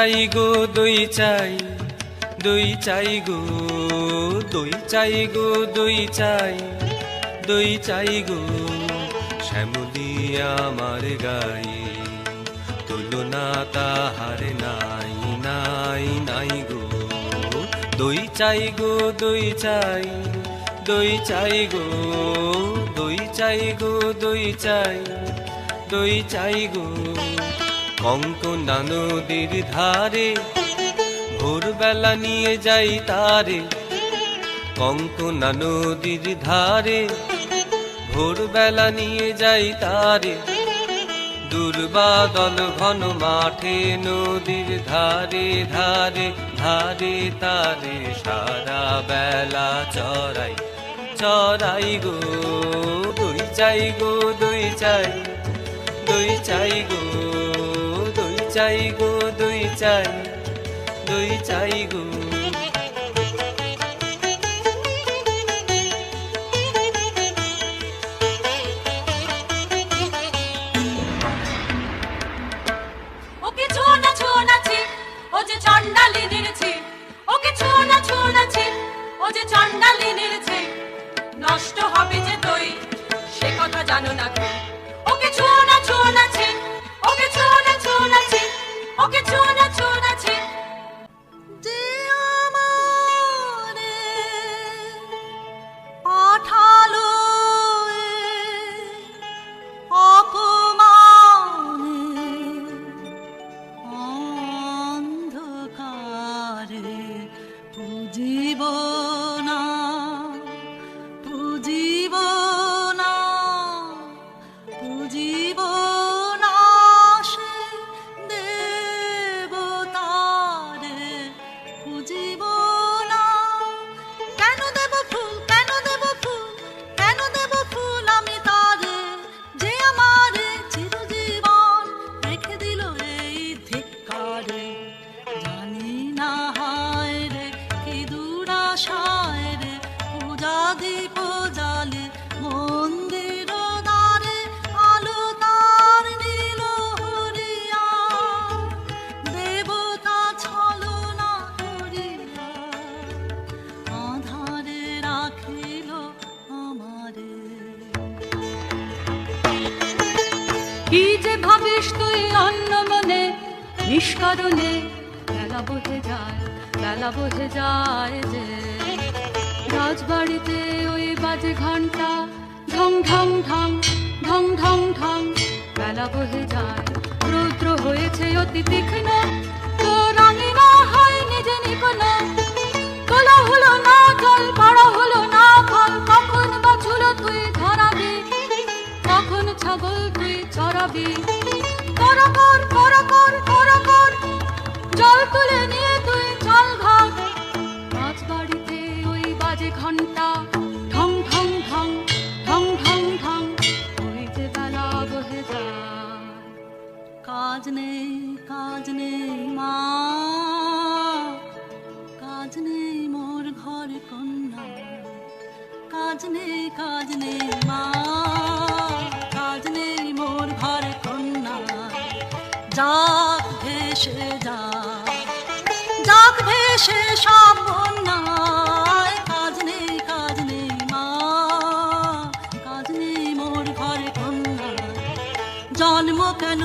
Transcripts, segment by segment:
চাই গো, দই চাই দই চাই গো, দই চাই গো, দই চাই দই চাই গো, শ্যামলি আমার গায়ে তুলনা তাহার নাই নাই নাই গো। দই চাই গো, দই চাই দই চাই গো, দই চাই গো, দই চাই দই চাই গো। কঙ্কনা নদীর ধারে, ভোরবেলা নিয়ে যাই তারে। কঙ্কনা নদীর ধারে, ভোরবেলা নিয়ে যাই তারে। দুর্বাদল ঘন মাঠে নদীর ধারে ধারে ধারে তারে সারা বেলা চড়াই। চড়াই গো, দুই চাই গো, দুই চাই দুই চাই গো। চাই গো দুই চাই দুই চাই গো। নিষ্কারণে বেলা বহে যায়, বেলা বহে যায় যে। রাজবাড়িতে ওই বাজে ঘণ্টা ঢং ঢং ঢং ঢং ঢং ঢং, বেলা বহে যায়। রৌদ্র হয়েছে অতি তীক্ষ্ণ, তো রাঙিনা হয় নিজে নিপুণ। তোলা হলো না জল পড়া হলো না ফল, কখন বা তুই ধরাবি? কখন ছাগল তুই চড়াবি করা কর করা কর করা কর। জল তুলে নিয়ে তুই চল ঘর মাছ বাড়িতে ওই বাজে কাজ নেই কাজ নেই মা। কাজ নেই কাজ নেই কাজ নেই মা। ভেসে সব বন্যায় কাজ নেই কাজ নেই মা। কাজ নেই মোর ঘরে কন্যা। জন্ম কেন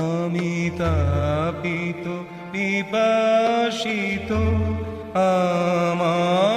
আমি তাপিত পিপাসিত আমায়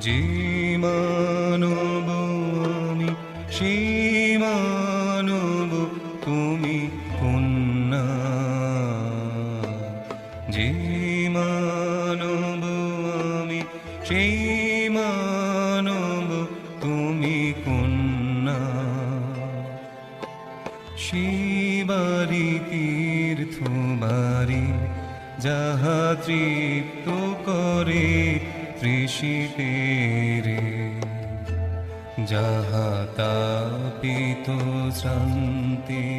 যে মানব আমি মানব তুমি কন্যা যে মানব আমি মানব তুমি কন্যা শিবারি তীর্থ বাড়ি, যাহা করে তৃষিতের যাহা তাপিত শান্তির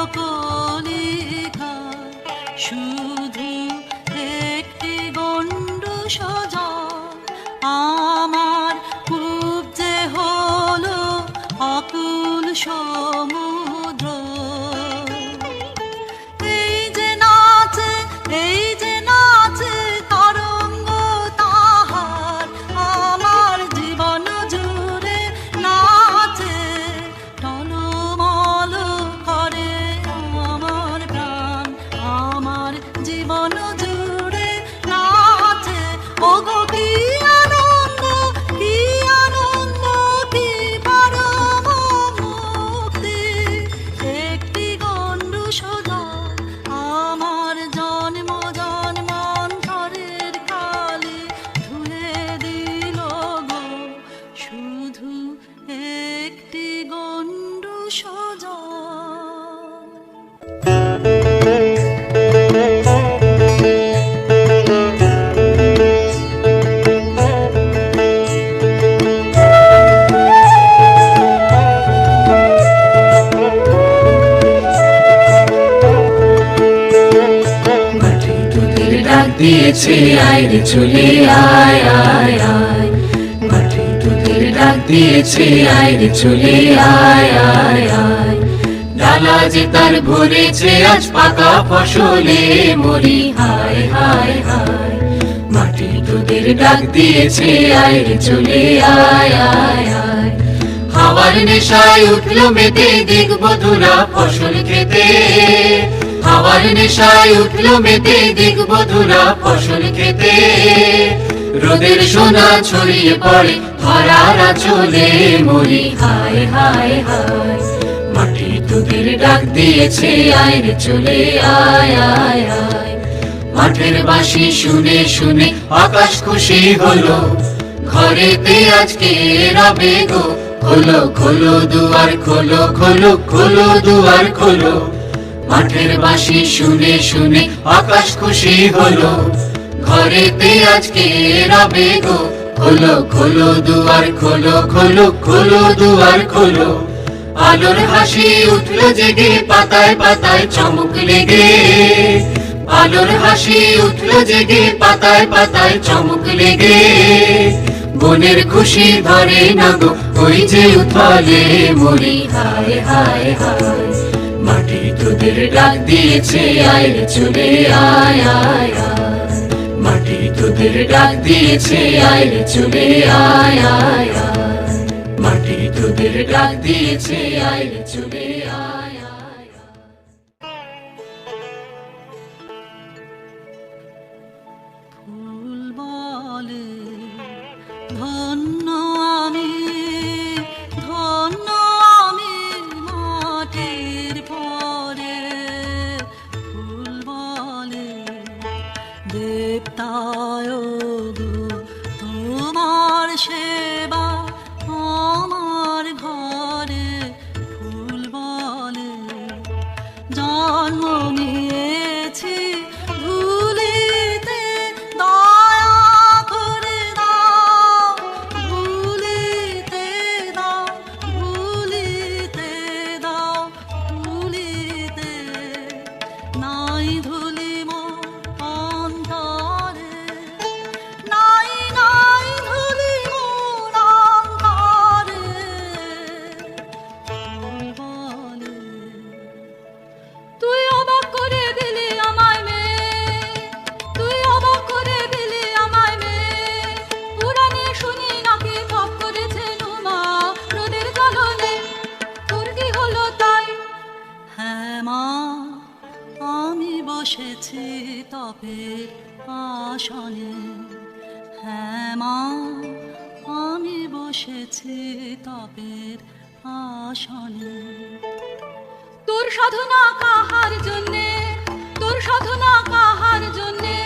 কমল কলিকা দিয়েছে আয় রে চলে, আয় আয় আয়। মাঠে তোদের ডাক দিয়েছে, আয় চলে, আয় আয় আয়। ডালা যে তার ভরেছে আজ পাকা ফসলে মরি, হায় হায় হায়। মাটি তোদের ডাক দিয়েছে, আয় রে চলে, আয় আয় আয়। হাওয়ার নেশায় উঠল মেতে, দেখব ধুরা ফসল খেতে। হাওয়ার নেশায় উঠল মেতে, দেখব ধুরা ফসল খেতে। রোদের সোনা ছড়িয়ে পড়ে, ধরার চলে মরি, হায় হায় হায়। মাটি তোদের ডাক দিয়েছে আয় চলে, আয় আয় আয়। মাঠের বাসি শুনে শুনে আকাশ খুশি হলো। ঘরেতে আজকে রবে গো। খোলো খোলো, দুয়ার খোলো খোলো খোলো, দুয়ার খোলো। মাঠের বাঁশি শুনে শুনে আকাশ খুশি হলো। ঘরেতে আজকে রবে গো। খোলো খোলো দুয়ার, খোলো খোলো খোলো দুয়ার, খোলো। আলোর হাসি উঠল জেগে, পাতায় পাতায় চমক লেগে। আলোর হাসি উঠল জেগে, পাতায় পাতায় চমক লেগে। বনের খুশি ধরে না গো, ওই যে উথলে মরি, হায় হায় হায়। তোদের ডাক দিয়েছে, আয় চলে, আয় আয় আয়। মাটি তোদের ডাক দিয়েছে, আয় চলে, আয় আয় আয়। মাটি তোদের ডাক দিয়েছে, আয় চলে, আয়। ayo তপের আসনে হ্যাঁ মা, আমি বসেছি তপের আসনে তোর সাধনা কাহার জন্যে, তোর সাধনা কাহার জন্যে?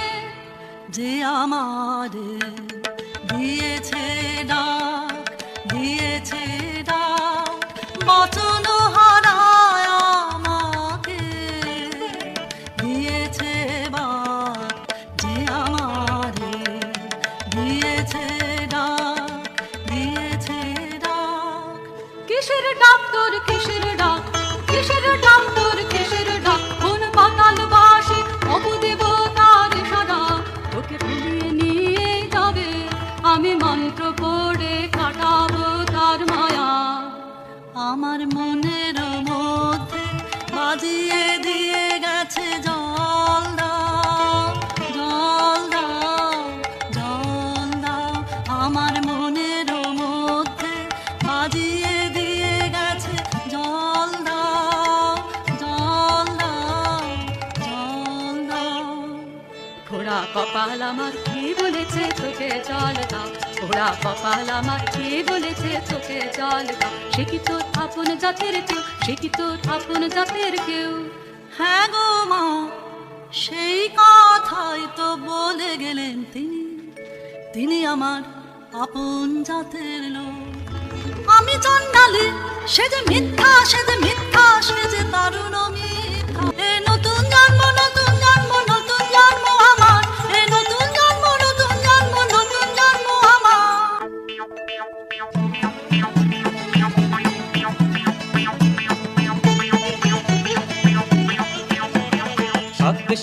যে আমারে দিয়েছে ডাক, দিয়েছে কপাল আমার কি বলেছে চোখে জল সে কি তোর আপন জাতের কেউ? সে কি তোর আপন জাতের কেউ? হ্যাঁ গো মা, সেই কথাই তো বলে গেলেন তিনি। তিনি আমার আপন জাতের লোক। আমি চন্ডালি সে যে মিথ্যা, সে যে মিথ্যা, সে যে দারুণ মিথ্যা নতুন জন্ম, নতুন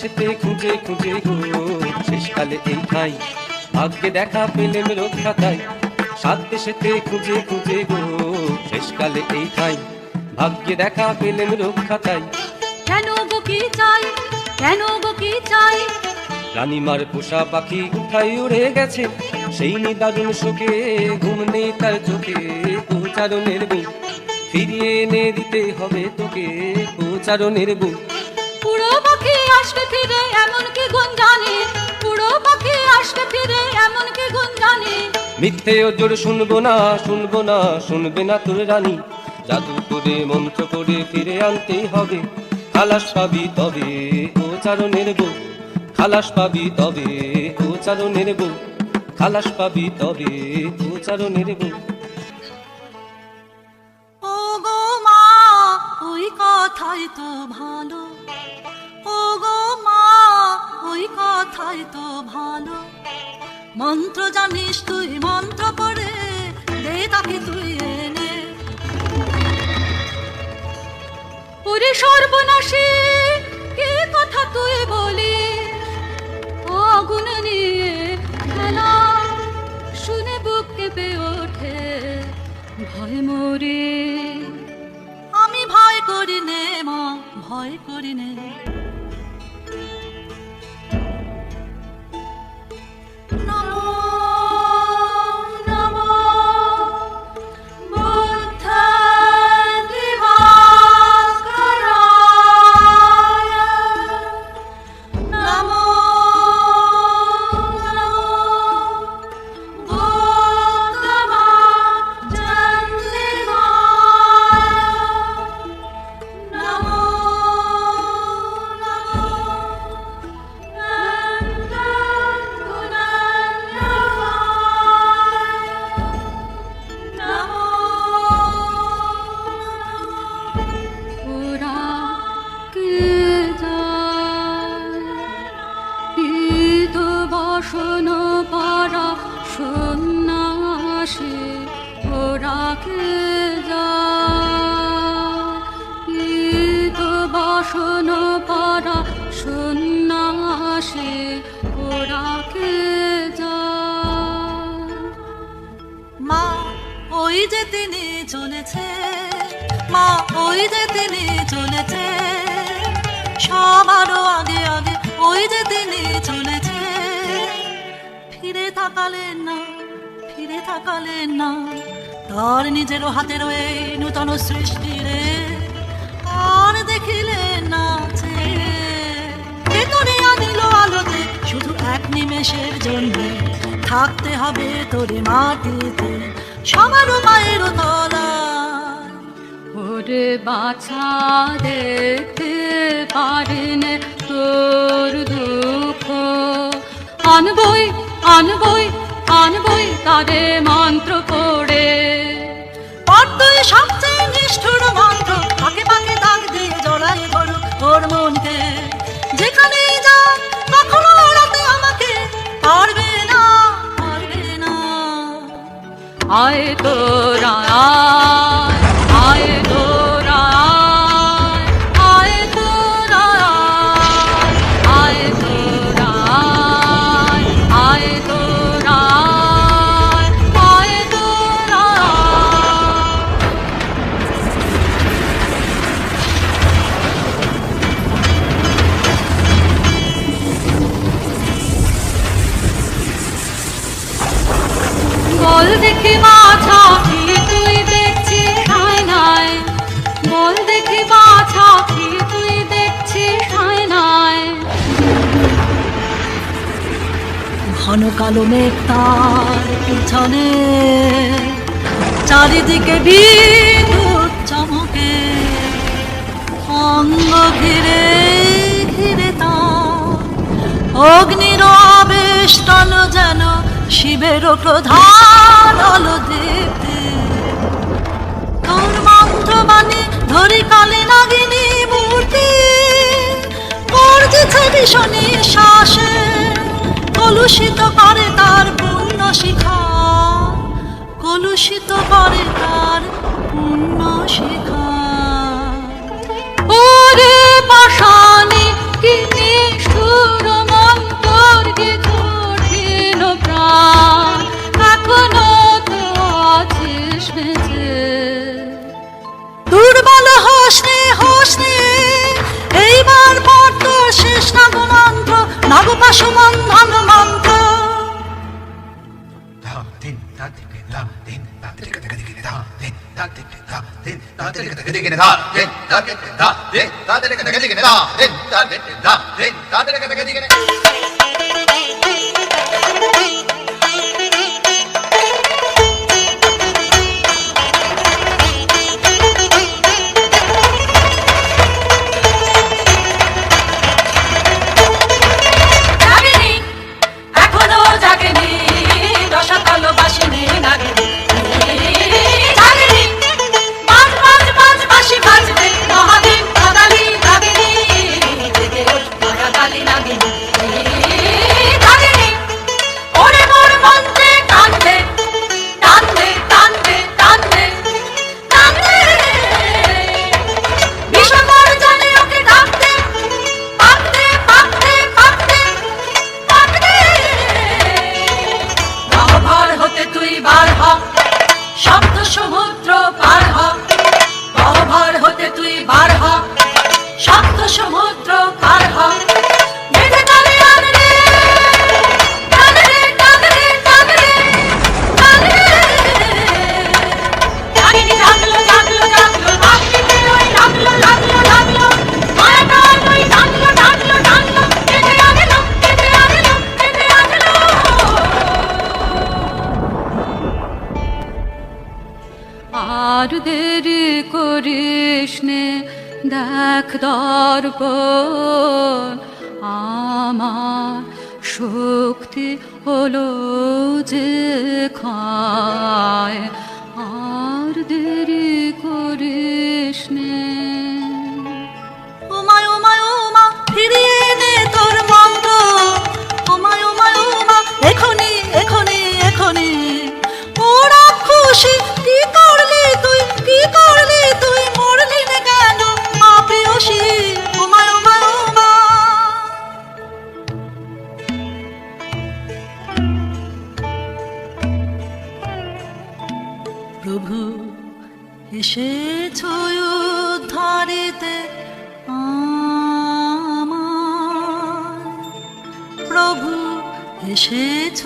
সাত দেশেতে খুঁজে খুঁজে গো। শেষকালে এই ঠাই ভাগ্যে দেখা পেলেন রক্ষা তাই সাত দেশেতে খুঁজে খুঁজে গো। শেষকালে এই ঠাই ভাগ্যে দেখা পেলেন রক্ষা তাই কেন গো কি চাই? কেন গো কি চাই? রানীমার পোষা পাখি উঠাই উড়ে গেছে? সেই নিদারুণ শোকে ঘুম নেই তার চোখে। উচ্চারণের বুক ফিরিয়ে এনে দিতে হবে তোকে। উচ্চারণের বুক পুরো পাখি আসবে ফিরে এমন কি পুরো পাখি আসবে ফিরে এমন কি গুণ জানি মিথ্যে ওজোর শুনব না শুনব না শুনবে না তোর রানী। জাদু করে মন্ত্র করে ফিরে আনতেই হবে। খালাস পাবি তবে ও চারণের বউ। খালাস পাবি তবে ও চারণের বউ। খালাস পাবি তবে ও চারণের বউ। কথাই তো ভালো। তাই তো ভালো। মন্ত্র জানিস তুই মন্ত্র পড়ে দে তাকে তুই এনে। ওরে সর্বনাশী! নূতন সৃষ্টি রে আর দেখিলেন না যে ভেতরে আনিল আলোতে শুধু এক নিমেষের জন্য। থাকতে হবে তোরে মাটিতে সবারও মায়ের তলায়। ওরে বাছা দেখতে পারেন তোর দুঃখ। আনবই আনবই আনবই তারে মন্ত্র পড়ে। পদ্মই সবচেয়ে নিষ্ঠুর মন্ত্র পাকে পাকে দাগ দিয়ে গরু ওর মনকে। যেখানে যা কখনো ওড়াতে আমাকে পারবে না পারবে না। আয় তোরা আয়, আয় মেঘ তার পিছনে। চারিদিকে বিদ্যুৎ চমকে। অঙ্গ ঘিরে ঘিরে তার অগ্নির আবেষ্টন যেন শিবের প্রধান আলো দীপ্তি তোর মন্ত্রবাণী ধরি কালে নাগিনী মূর্তি। গর্জেছে ভীষণী শ্বাসে কলুষিত করে তার পুণ্য শিখা। কলুষিত করে তার পুণ্য শিখা। ওরে পাশানি কি নিষ্ঠুর মন্তর কি কঠিন প্রাণ। এখনও তো আছিস বেঁচে। দুর্বল হোসনে হোসনে এইবার পর তোর শেষ নাগমন্ত্র নবপাশমান ধন মন্ত্র ধাম খায় আর দেরি করিস নে। তোর মন্ত্র ওমায় ওমায়, ওমা, এখনি খুশি কি করলি তুই? কি করলি তুই? মরলি না কেন? ওমায় এসেছ উদ্ধারিতে আমার। প্রভু এসেছ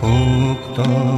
Hooked on.